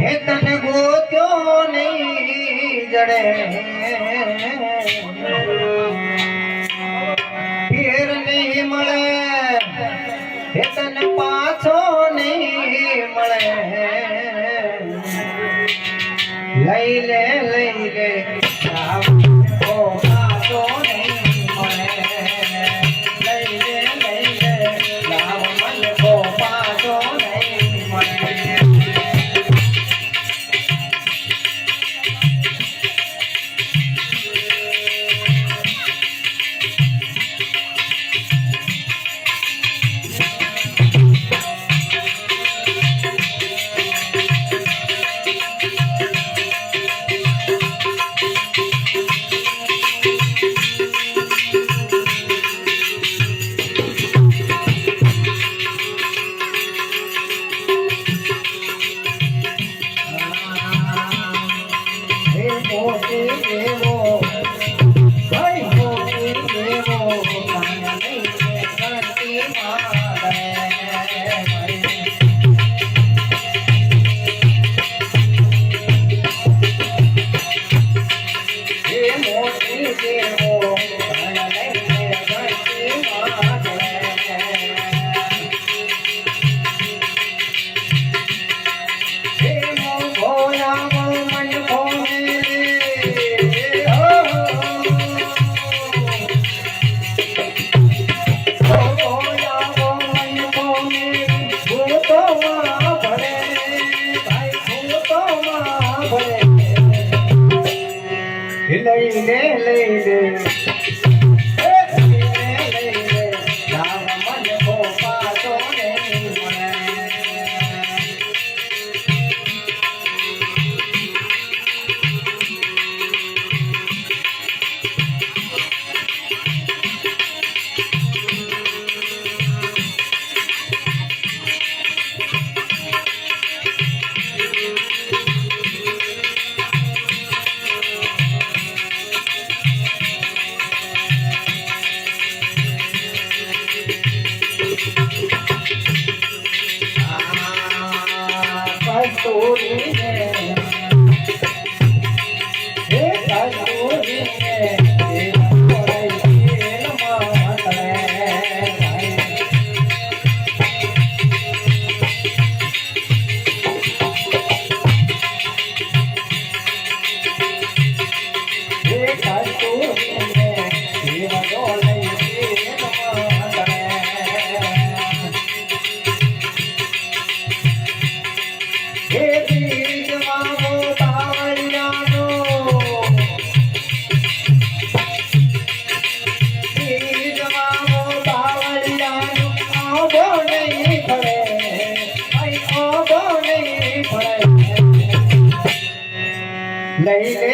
હે તને ગોત્યો નહીં જડે. ફેર નહીં મળે. હે તને પાછો નહીં મળે. લઈ લે લઈ લે. ભઈ મોતી દેવો કાનની કરતી મારા Yeah. 你你